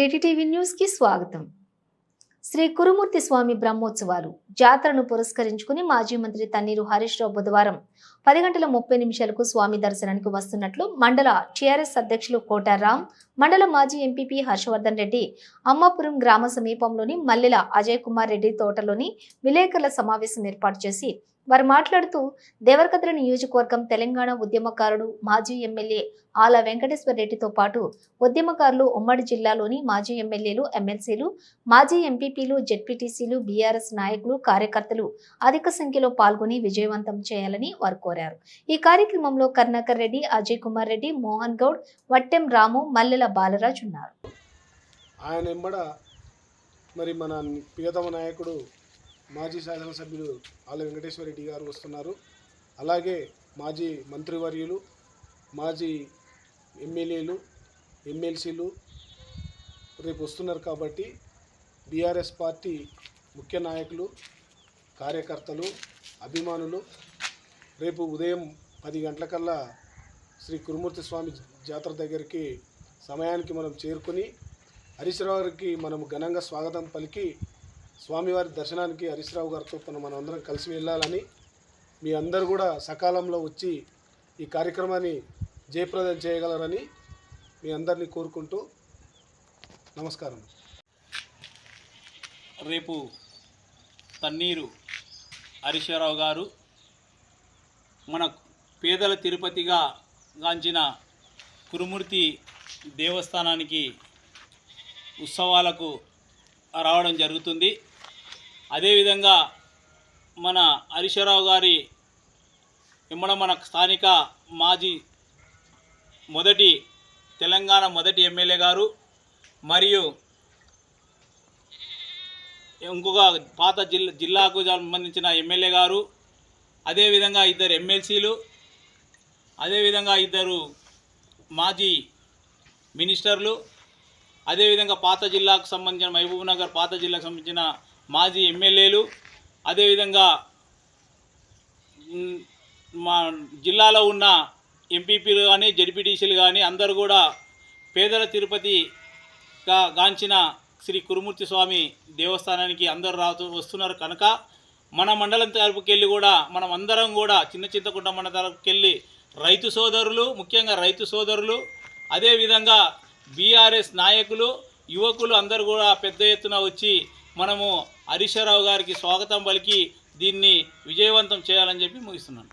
గ్రేటి TV స్వాగతం. శ్రీ కురుమూర్తి స్వామి బ్రహ్మోత్సవాలు జాతరను పురస్కరించుకుని మాజీ మంత్రి తన్నీరు హరీష్ రావు బుధవారం పది గంటల ముప్పై నిమిషాలకు స్వామి దర్శనానికి వస్తున్నట్లు మండల టీఆర్ఎస్ అధ్యక్షులు కోటారాం మండల మాజీ ఎంపీపీ హర్షవర్ధన్ రెడ్డి అమ్మాపురం గ్రామ సమీపంలోని మల్లెల అజయ్ కుమార్ రెడ్డి తోటలోని విలేకరుల సమావేశం ఏర్పాటు చేసి వారు మాట్లాడుతూ దేవరకద్ర నియోజకవర్గం తెలంగాణ ఉద్యమకారుడు మాజీ ఎమ్మెల్యే ఆల వెంకటేశ్వర రెడ్డితో పాటు ఉద్యమకారులు ఉమ్మడి జిల్లాలోని మాజీ ఎమ్మెల్యేలు ఎమ్మెల్సీలు మాజీ ఎంపీపీలు జెడ్పీటీసీలు బీఆర్ఎస్ నాయకులు కార్యకర్తలు అధిక సంఖ్యలో పాల్గొని విజయవంతం చేయాలని వారు కోరారు. ఈ కార్యక్రమంలో కర్ణాకర్ రెడ్డి అజయ్ కుమార్ రెడ్డి మోహన్ గౌడ్ వట్టెం రాము మల్లెల బాలరాజ్ ఉన్నారు. ఆయన ఎంబడ మరి మన ప్రియతమ నాయకుడు మాజీ శాసనసభ్యులు ఆల వెంకటేశ్వర రెడ్డి గారు వస్తున్నారు. అలాగే మాజీ మంత్రివర్యులు మాజీ ఎమ్మెల్యేలు ఎమ్మెల్సీలు రేపు వస్తున్నారు కాబట్టి బీఆర్ఎస్ పార్టీ ముఖ్య నాయకులు కార్యకర్తలు అభిమానులు రేపు ఉదయం పది గంటలకల్లా శ్రీ కురుమూర్తి స్వామి జాతర దగ్గరికి సమయానికి మనం చేరుకుని హరీశ్రావు గారికి మనం ఘనంగా స్వాగతం పలికి స్వామివారి దర్శనానికి హరీశ్రావు గారితో మనం మనం అందరం కలిసి వెళ్ళాలని మీ అందరు కూడా సకాలంలో వచ్చి ఈ కార్యక్రమాన్ని జయప్రదం చేయగలరని మీ అందరినీ కోరుకుంటూ నమస్కారం. రేపు తన్నీరు హరీశ్వరరావు గారు మన పేదల తిరుపతిగా గాంచిన కురుమూర్తి దేవస్థానానికి ఉత్సవాలకు రావడం జరుగుతుంది. అదేవిధంగా మన హరీశ్వరరావు గారి ఇమ్మడ మన స్థానిక మాజీ మొదటి తెలంగాణ మొదటి ఎమ్మెల్యే గారు మరియు ఇంకొక పాత జిల్లా జిల్లాకు సంబంధించిన ఎమ్మెల్యే గారు అదేవిధంగా ఇద్దరు ఎమ్మెల్సీలు అదేవిధంగా ఇద్దరు మాజీ మినిస్టర్లు అదేవిధంగా పాత జిల్లాకు సంబంధించిన మహబూబ్నగర్ పాత జిల్లాకు సంబంధించిన మాజీ ఎమ్మెల్యేలు అదేవిధంగా మా జిల్లాలో ఉన్న ఎంపీపీలు కానీ జడ్పీటీసీలు కానీ అందరూ కూడా పేదల తిరుపతిగా గాంచిన శ్రీ కురుమూర్తి స్వామి దేవస్థానానికి అందరూ రా వస్తున్నారు కనుక మన మండలం తరపుకెళ్ళి కూడా మనం అందరం కూడా చిన్న చింతకుంట మన తరపుకెళ్ళి రైతు సోదరులు ముఖ్యంగా రైతు సోదరులు అదేవిధంగా బీఆర్ఎస్ నాయకులు యువకులు అందరూ కూడా పెద్ద ఎత్తున వచ్చి మనము హరీశ్వరరావు గారికి స్వాగతం పలికి దీన్ని విజయవంతం చేయాలని చెప్పి ముగిస్తున్నాను.